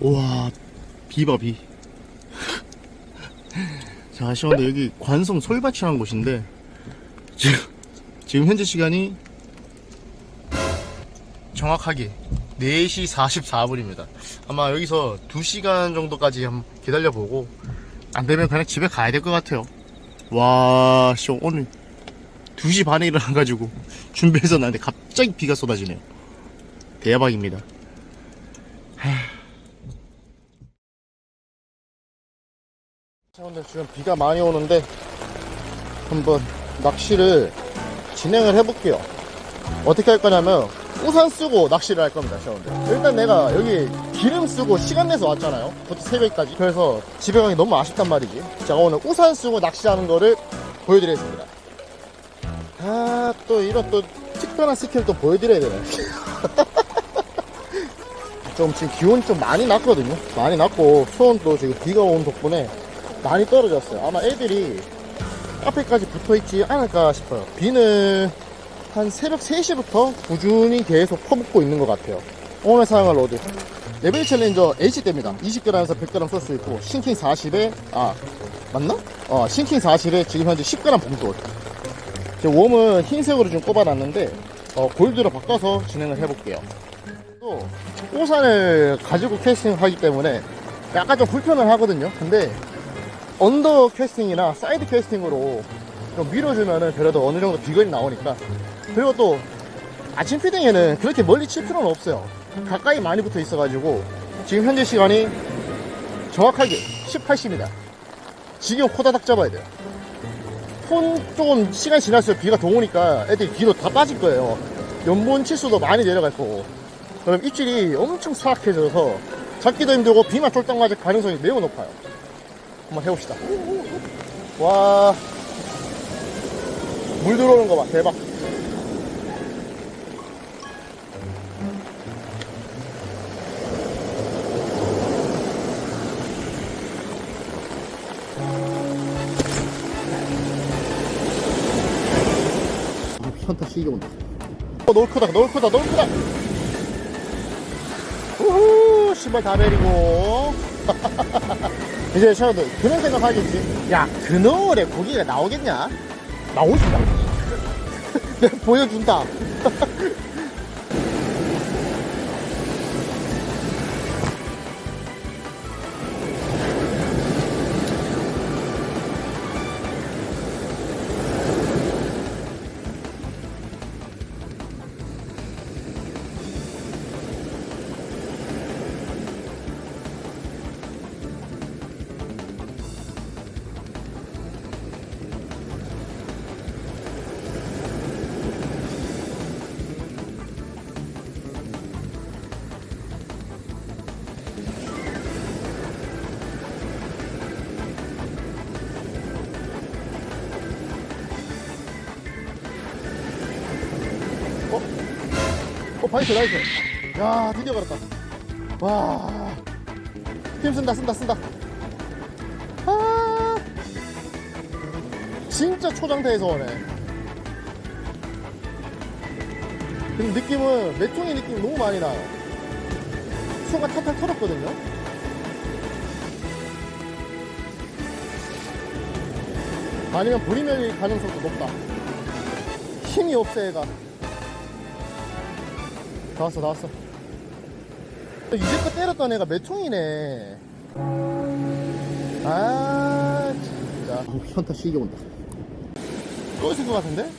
우와 비봐 비. 자 시원데 여기 관성 솔밭이라는 곳인데 지금 지금 현재 시간이 정확하게 4시 44분입니다. 아마 여기서 2시간 정도까지 한번 기다려보고 안 되면 그냥 집에 가야 될 것 같아요. 와, 씨, 오늘 2시 반에 일어나가지고 준비해서 나는데 갑자기 비가 쏟아지네요. 대박입니다. 자, 근데 지금 비가 많이 오는데 한번 낚시를 진행을 해볼게요. 어떻게 할 거냐면 우산 쓰고 낚시를 할 겁니다, 시원들. 일단 내가 여기 기름 쓰고 시간 내서 왔잖아요. 그것도 새벽까지. 그래서 집에 가기 너무 아쉽단 말이지. 제가 오늘 우산 쓰고 낚시하는 거를 보여드리겠습니다. 아, 또 이런 또 특별한 스킬 또 보여드려야 되네. 좀 지금 기온이 좀 많이 낮거든요. 많이 낮고 수온도 지금 비가 온 덕분에 많이 떨어졌어요. 아마 애들이 앞에까지 붙어 있지 않을까 싶어요. 비는 한 새벽 3시부터 꾸준히 계속 퍼붓고 있는 것 같아요. 오늘 사용할 로드. 레벨 챌린저 H대입니다. 20g에서 100g 쏠 수 있고, 싱킹 40에, 아, 맞나? 어, 싱킹 40에 지금 현재 10g 봉돌. 제 웜은 흰색으로 좀 꼽아놨는데, 어, 골드로 바꿔서 진행을 해볼게요. 또, 우산을 가지고 캐스팅 하기 때문에 약간 좀 불편은 하거든요. 근데, 언더 캐스팅이나 사이드 캐스팅으로 좀 밀어주면은 그래도 어느 정도 비거리 나오니까. 그리고 또 아침 피딩에는 그렇게 멀리 칠 필요는 없어요. 가까이 많이 붙어 있어가지고 지금 현재 시간이 정확하게 18시입니다. 지금 호다닥 잡아야 돼요. 폰 조금 시간이 지날수록 비가 더 오니까 애들이 뒤로 다 빠질 거예요. 연본 치수도 많이 내려갈 거고. 그럼 입질이 엄청 사악해져서 잡기도 힘들고 비만 쫄딱 맞을 가능성이 매우 높아요 한번 해봅시다 와 물 들어오는 거 봐, 대박. 아, 현타 시기 온다. 어, 너울 크다, 너울 크다, 너울 크다. 우후, 신발 다 내리고. 이제 샤워들 그런 생각하겠지. 야, 그 노을에 고기가 나오겠냐? 나오지다. 내가 보여준다. 어? 어, 바이트 나이스. 야, 드디어 걸었다. 와. 힘 쓴다, 쓴다, 쓴다. 아. 진짜 초장태에서 오네. 근데 느낌은, 메뚜기 느낌이 너무 많이 나요. 순간 탈탈 털었거든요. 아니면 브리멜 가능성도 높다. 힘이 없어, 얘가. 나왔어 나왔어. 이제껏 때렸던 애가 몇 총이네. 아 진짜. 어, 현타 시기 온다. 또 있을 것 같은데?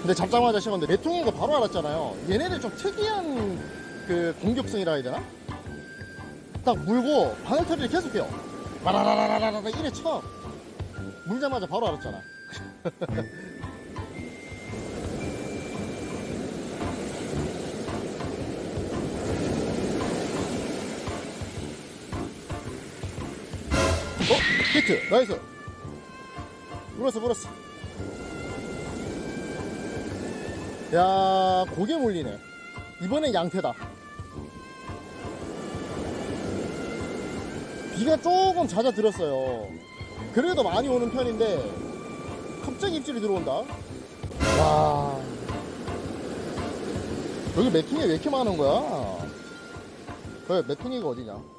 근데 잡자마자 식었는데 메통이가 바로 알았잖아요. 얘네들 좀 특이한 그 공격성이라 해야 되나? 딱 물고 바늘 처리를 계속해요 라라라라라라 이래 쳐. 물자마자 바로 알았잖아. 어? 히트! 나이스! 물었어 물었어. 야 고개 물리네. 이번엔 양태다 비가 조금 잦아들었어요. 그래도 많이 오는 편인데 갑자기 입질이 들어온다. 와. 여기 매킹이 왜 이렇게 많은 거야? 왜 매킹이가 어디냐?